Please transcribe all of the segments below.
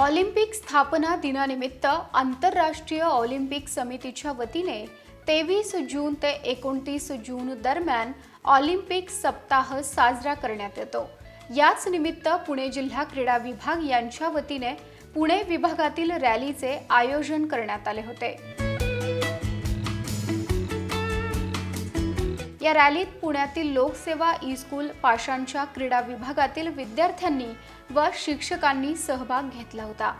Olympic स्थापना दिनानिमित्त आंतरराष्ट्रीय ऑलिम्पिक समितीच्या वतीने तेवीस जून ते एकोणतीस जून दरम्यान ऑलिम्पिक सप्ताह साजरा करण्यात येतो. याच निमित्त पुणे जिल्हा क्रीडा विभाग यांच्या वतीने पुणे विभागातील रॅलीचे आयोजन करण्यात आले होते. या रॅलीत पुण्यातील लोकसेवा ई स्कूल पाषाणच्या क्रीडा विभागातील विद्यार्थ्यांनी व शिक्षकांनी सहभाग घेतला होता.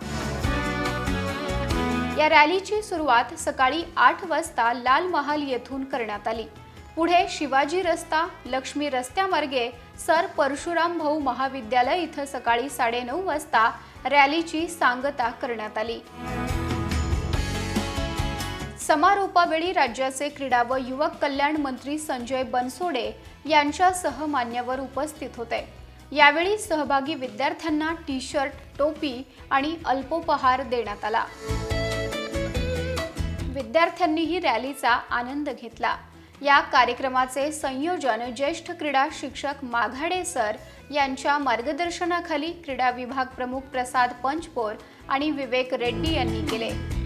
या रॅलीची सुरुवात सकाळी आठ वाजता लाल महाल येथून करण्यात आली. पुढे शिवाजी रस्ता लक्ष्मी रस्त्यामार्गे सर परशुराम भाऊ महाविद्यालय इथं सकाळी साडेनऊ वाजता रॅलीची सांगता करण्यात आली. समारोपावेळी राज्याचे क्रीडा व युवक कल्याण मंत्री संजय बनसोडे यांच्यासह मान्यवर उपस्थित होते. यावेळी सहभागी विद्यार्थ्यांना टी शर्ट टोपी आणि अल्पोपहार देण्यात आला. विद्यार्थ्यांनीही रॅलीचा आनंद घेतला. या कार्यक्रमाचे संयोजन ज्येष्ठ क्रीडा शिक्षक माघाडे सर यांच्या मार्गदर्शनाखाली क्रीडा विभाग प्रमुख प्रसाद पंचपोर आणि विवेक रेड्डी यांनी केले.